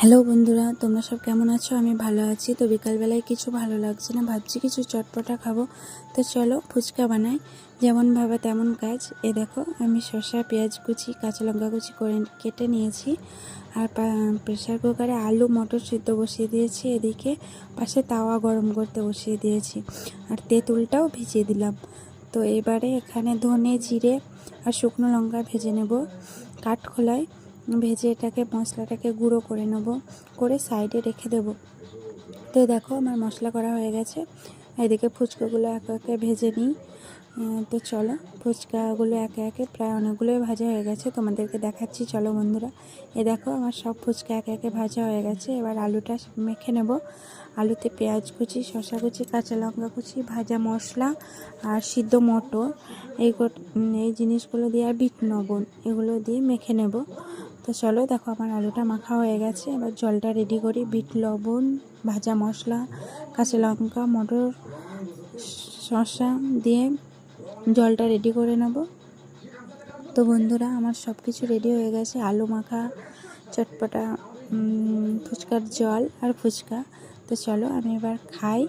Hello বন্ধুরা, তোমরা সব কেমন আছো? আমি ভালো আছি। তো বিকালবেলায় কিছু ভালো লাগছে না, ভাবছি কিছু চটপটা খাব। তো চলো ফুচকা বানাই। যেমন ভাবে তেমন কাজ। এ দেখো, আমি শসা, পেঁয়াজ কুচি, কাঁচা লঙ্কা কুচি করে কেটে নিয়েছি। আর প্রেশার কুকারে আলু, মটর সিদ্ধ বসিয়ে দিয়েছি। এদিকে পাশে তাওয়া গরম করতে বসিয়ে দিয়েছি। আর তেঁতুলটাও ভিজিয়ে দিলাম। তো এবারে এখানে ধনে, জিরে আর শুকনো লঙ্কা ভেজে নেব। কাঠখোলায় ভেজে এটাকে, মশলাটাকে গুঁড়ো করে নেব, করে সাইডে রেখে দেব। তো দেখো আমার মশলা করা হয়ে গেছে। এদিকে ফুচকাগুলো একে একে ভেজে নিই। তো চলো, ফুচকাগুলো একে একে প্রায় অনেকগুলোই ভাজা হয়ে গেছে। তোমাদেরকে দেখাচ্ছি, চলো বন্ধুরা। এ দেখো আমার সব ফুচকা একে একে ভাজা হয়ে গেছে। এবার আলুটা মেখে নেব। আলুতে পেঁয়াজ কুচি, শসা কুচি, কাঁচা লঙ্কা কুচি, ভাজা মশলা আর সিদ্ধ মটর। এই এই জিনিসগুলো দিয়ে আর বিট লবণ এগুলো দিয়ে মেখে নেব। তো চলো দেখো আমার আলুটা মাখা হয়ে গেছে। এবার জলটা রেডি করি। বিট লবণ, ভাজা মশলা, কাঁচা লঙ্কা, মটর, শসা দিয়ে জলটা রেডি করে নেব। তো বন্ধুরা, আমার সব কিছু রেডি হয়ে গেছে। আলু মাখা, চটপটা ফুচকার জল আর ফুচকা। তো চলো আমি এবার খাই।